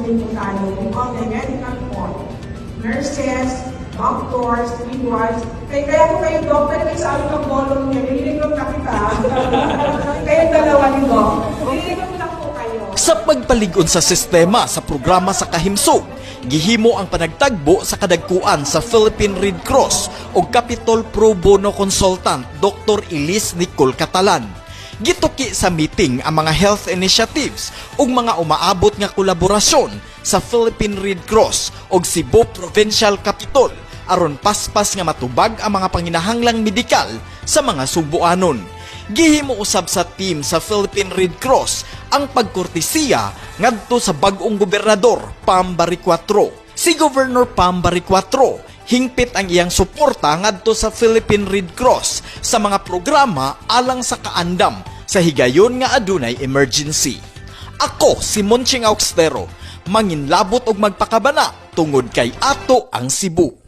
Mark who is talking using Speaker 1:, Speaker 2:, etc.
Speaker 1: din po tayo with all the medical corps, nurses, doctors, midwives. Kaya, kaya po kayo, Doc, pwede kayo sa amin ng volunteer, nililinom na kita. kayo dalawa ni Doc. Nililinom lang po kayo.
Speaker 2: Sa pagpalig-on sa sistema sa programa sa Kahimsog, gihimo ang panagtagbo sa kadagkuan sa Philippine Red Cross o Capitol Pro Bono Consultant Dr. Elise Nicole Catalan. Gituki sa meeting ang mga health initiatives ug mga umaabot nga kolaborasyon sa Philippine Red Cross ug Cebu Provincial Capitol aron paspas nga matubag ang mga panginahanglang medikal sa mga Subuanon. Gihimo usab sa team sa Philippine Red Cross ang pagkortesiya ngadto sa bag-ong gobernador Pambari 4. Si Governor Pambari 4 hingpit ang iyang suporta ngadto sa Philippine Red Cross sa mga programa alang sa kaandam sa higayon nga adunay emergency. Ako si Monching Auxtero, manginlabot og magpakabana tungod kay ato ang Cebu.